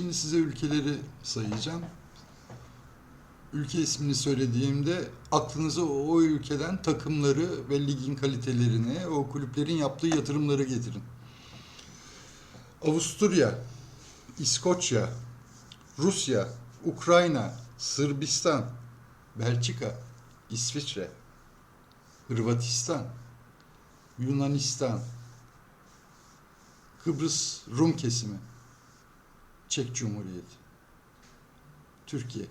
Şimdi size ülkeleri sayacağım. Ülke ismini söylediğimde aklınıza o, ülkeden takımları ve ligin kalitelerini, o kulüplerin yaptığı yatırımları getirin. Avusturya, İskoçya, Rusya, Ukrayna, Sırbistan, Belçika, İsviçre, Hırvatistan, Yunanistan, Kıbrıs Rum kesimi, Çek Cumhuriyeti, Türkiye,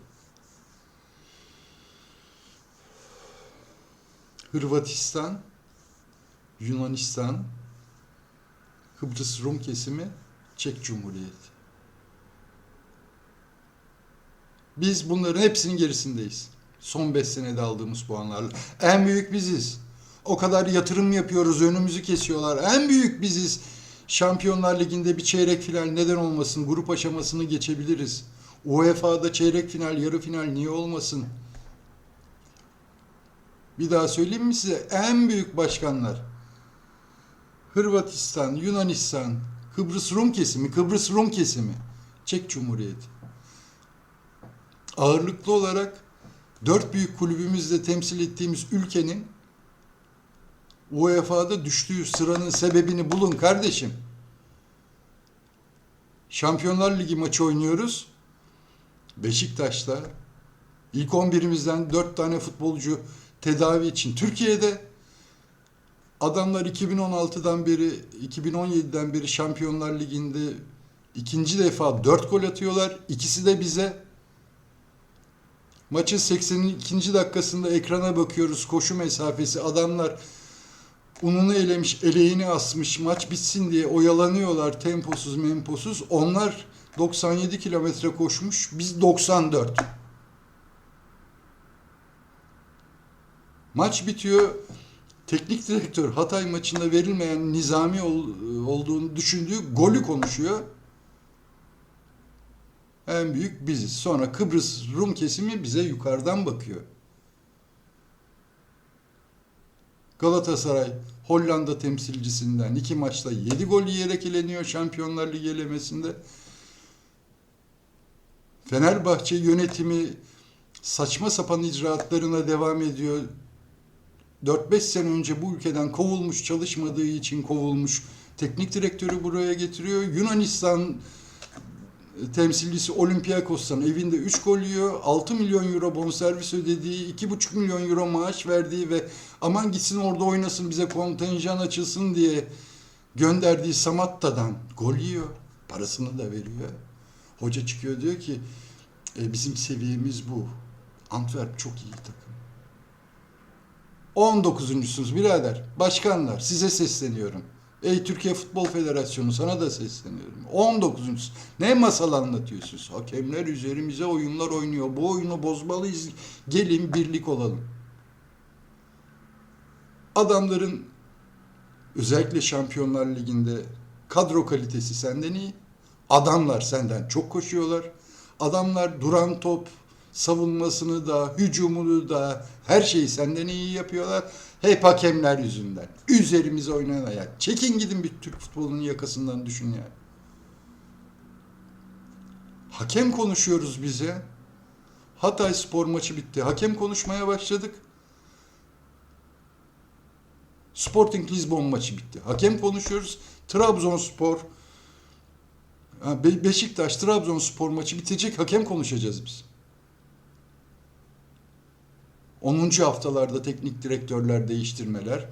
Hırvatistan, Yunanistan, Kıbrıs Rum kesimi, Çek Cumhuriyeti. Biz bunların hepsinin gerisindeyiz. Son 5 senede aldığımız puanlarla. En büyük biziz. O kadar yatırım yapıyoruz, önümüzü kesiyorlar. En büyük biziz. Şampiyonlar Ligi'nde bir çeyrek final neden olmasın? Grup aşamasını geçebiliriz. UEFA'da çeyrek final, yarı final niye olmasın? Bir daha söyleyeyim mi size? En büyük başkanlar. Hırvatistan, Yunanistan, Kıbrıs Rum kesimi, Kıbrıs Rum kesimi, Çek Cumhuriyeti. Ağırlıklı olarak dört büyük kulübümüzle temsil ettiğimiz ülkenin UEFA'da düştüğü sıranın sebebini bulun kardeşim. Şampiyonlar Ligi maçı oynuyoruz. Beşiktaş'ta ilk 11'imizden 4 tane futbolcu tedavi için Türkiye'de adamlar 2016'dan beri 2017'den beri Şampiyonlar Ligi'nde ikinci defa 4 gol atıyorlar. İkisi de bize. Maçın 82. dakikasında ekrana bakıyoruz. Koşu mesafesi adamlar ununu elemiş, eleğini asmış maç bitsin diye oyalanıyorlar temposuz memposuz. Onlar 97 kilometre koşmuş, biz 94. Maç bitiyor. Teknik direktör Hatay maçında verilmeyen nizami ol- olduğunu düşündüğü golü konuşuyor. En büyük biziz. Sonra Kıbrıs Rum kesimi bize yukarıdan bakıyor. Galatasaray Hollanda temsilcisinden iki maçta 7 gol yiyerek eleniyor Şampiyonlar Ligi elemesinde. Fenerbahçe yönetimi saçma sapan icraatlarına devam ediyor. 4-5 sene önce bu ülkeden kovulmuş, çalışmadığı için kovulmuş. Teknik direktörü buraya getiriyor. Yunanistan temsilcisi Olympiakos'tan evinde 3 gol yiyor. 6 milyon euro bonservis ödediği, 2,5 milyon euro maaş verdiği ve aman gitsin orada oynasın bize kontenjan açılsın diye gönderdiği Samatta'dan gol yiyor. Parasını da veriyor. Hoca çıkıyor diyor ki e, bizim seviyemiz bu. Antwerp çok iyi takım. 19.sunuz birader. Başkanlar size sesleniyorum. Ey Türkiye Futbol Federasyonu sana da sesleniyorum. 19. Ne masal anlatıyorsunuz? Hakemler üzerimize oyunlar oynuyor. Bu oyunu bozmalıyız. Gelin birlik olalım. Adamların özellikle Şampiyonlar Ligi'nde kadro kalitesi senden iyi. Adamlar senden çok koşuyorlar. Adamlar duran top, savunmasını da, hücumunu da her şeyi senden iyi yapıyorlar. Hep hakemler yüzünden. Üzerimize oynayan ya. Çekin gidin bir Türk futbolunun yakasından düşün ya. Hakem konuşuyoruz bize. Hatay spor maçı bitti. Hakem konuşmaya başladık. Sporting Lisbon maçı bitti. Hakem konuşuyoruz. Trabzonspor Beşiktaş Trabzonspor maçı bitecek. Hakem konuşacağız biz. 10. haftalarda teknik direktörler değiştirmeler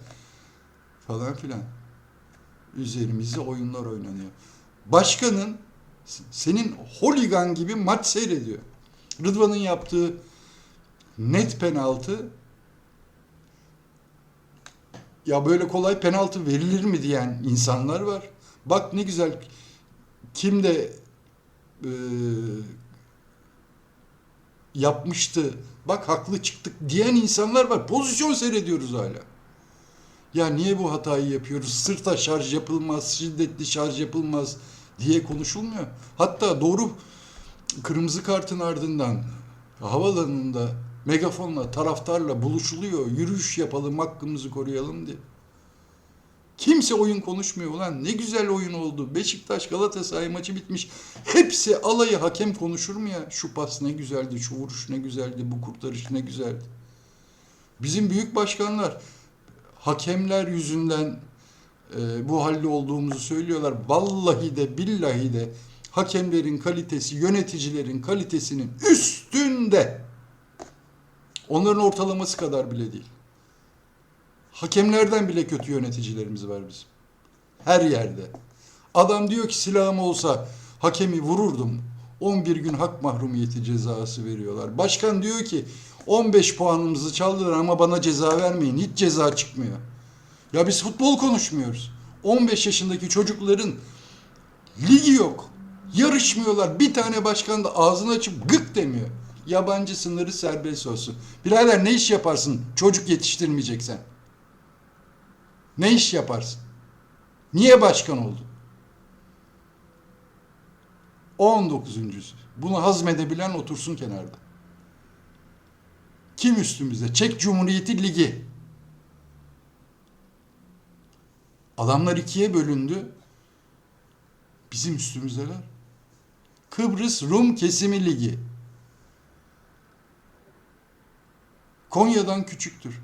falan filan. Üzerimize oyunlar oynanıyor. Başkanın senin holigan gibi maç seyrediyor. Rıdvan'ın yaptığı net penaltı ya böyle kolay penaltı verilir mi diyen insanlar var. Bak ne güzel kim de e, yapmıştı. Bak haklı çıktık diyen insanlar var. Pozisyon seyrediyoruz hala. Ya niye bu hatayı yapıyoruz? Sırta şarj yapılmaz, şiddetli şarj yapılmaz diye konuşulmuyor. Hatta doğru kırmızı kartın ardından havalanında megafonla, taraftarla buluşuluyor. Yürüyüş yapalım, hakkımızı koruyalım diye. Kimse oyun konuşmuyor ulan. Ne güzel oyun oldu. Beşiktaş Galatasaray maçı bitmiş. Hepsi alayı hakem konuşur mu ya? Şu pas ne güzeldi, şu vuruş ne güzeldi, bu kurtarış ne güzeldi. Bizim büyük başkanlar hakemler yüzünden e, bu halde olduğumuzu söylüyorlar. Vallahi de billahi de hakemlerin kalitesi, yöneticilerin kalitesinin üstünde. Onların ortalaması kadar bile değil. Hakemlerden bile kötü yöneticilerimiz var bizim. Her yerde. Adam diyor ki silahım olsa hakemi vururdum. 11 gün hak mahrumiyeti cezası veriyorlar. Başkan diyor ki 15 puanımızı çaldılar ama bana ceza vermeyin. Hiç ceza çıkmıyor. Ya biz futbol konuşmuyoruz. 15 yaşındaki çocukların ligi yok. Yarışmıyorlar. Bir tane başkan da ağzını açıp gık demiyor. Yabancı sınırı serbest olsun. Birader ne iş yaparsın çocuk yetiştirmeyeceksen? Ne iş yaparsın? Niye başkan oldun? 19. Bunu hazmedebilen otursun kenarda. Kim üstümüzde? Çek Cumhuriyeti Ligi. Adamlar ikiye bölündü. Bizim üstümüzdeler. Kıbrıs Rum Kesimi Ligi. Konya'dan küçüktür.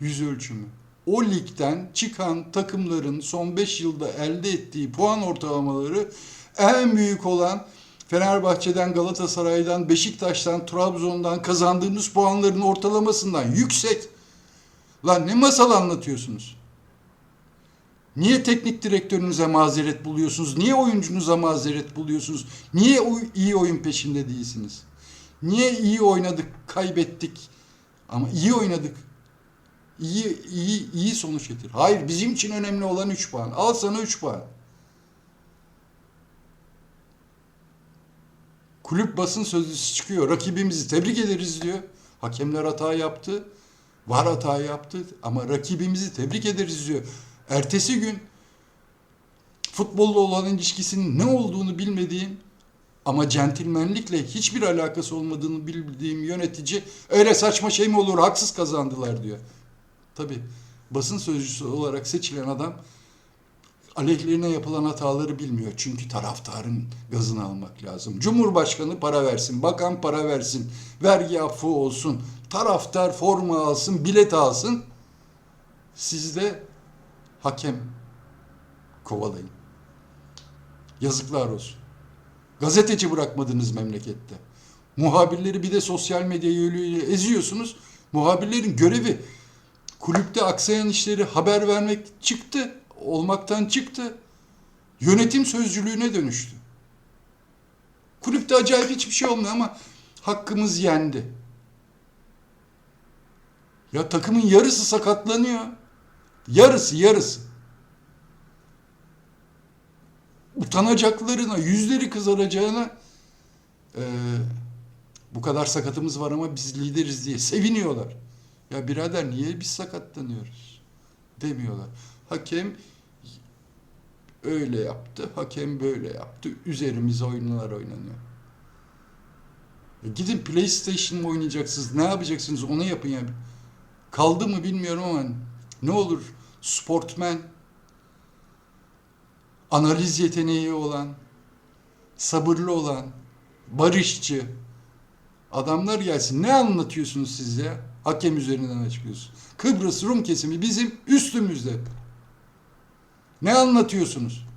Yüz ölçümü. O ligden çıkan takımların son 5 yılda elde ettiği puan ortalamaları en büyük olan Fenerbahçe'den, Galatasaray'dan, Beşiktaş'tan, Trabzon'dan kazandığımız puanların ortalamasından yüksek. Lan ne masal anlatıyorsunuz? Niye teknik direktörünüze mazeret buluyorsunuz? Niye oyuncunuza mazeret buluyorsunuz? Niye iyi oyun peşinde değilsiniz? Niye iyi oynadık, kaybettik ama iyi oynadık? İyi iyi iyi sonuç getir. Hayır, bizim için önemli olan 3 puan. Al sana 3 puan. Kulüp basın sözcüsü çıkıyor. Rakibimizi tebrik ederiz diyor. Hakemler hata yaptı. Var hata yaptı ama rakibimizi tebrik ederiz diyor. Ertesi gün futbolla olan ilişkisinin ne olduğunu bilmediğim ama centilmenlikle hiçbir alakası olmadığını bildiğim yönetici öyle saçma şey mi olur haksız kazandılar diyor. Tabi basın sözcüsü olarak seçilen adam aleyhlerine yapılan hataları bilmiyor. Çünkü taraftarın gazını almak lazım. Cumhurbaşkanı para versin, bakan para versin, vergi affı olsun, taraftar forma alsın, bilet alsın. Siz de hakem kovalayın. Yazıklar olsun. Gazeteci bırakmadınız memlekette. Muhabirleri bir de sosyal medya yoluyla eziyorsunuz. Muhabirlerin görevi kulüpte aksayan işleri haber vermek çıktı. Olmaktan çıktı. Yönetim sözcülüğüne dönüştü. Kulüpte acayip hiçbir şey olmuyor ama hakkımız yendi. Ya takımın yarısı sakatlanıyor. Yarısı yarısı. Utanacaklarına, yüzleri kızaracağına eee, bu kadar sakatımız var ama biz lideriz diye seviniyorlar. Ya birader niye biz sakatlanıyoruz? Demiyorlar. Hakem öyle yaptı, hakem böyle yaptı. Üzerimize oyunlar oynanıyor. E gidin PlayStation mı oynayacaksınız? Ne yapacaksınız? Onu yapın ya. Kaldı mı bilmiyorum ama ne olur sportmen, analiz yeteneği olan, sabırlı olan, barışçı adamlar gelsin. Ne anlatıyorsunuz siz ya? Hakem üzerinden açıklıyorsunuz. Kıbrıs Rum kesimi bizim üstümüzde. Ne anlatıyorsunuz?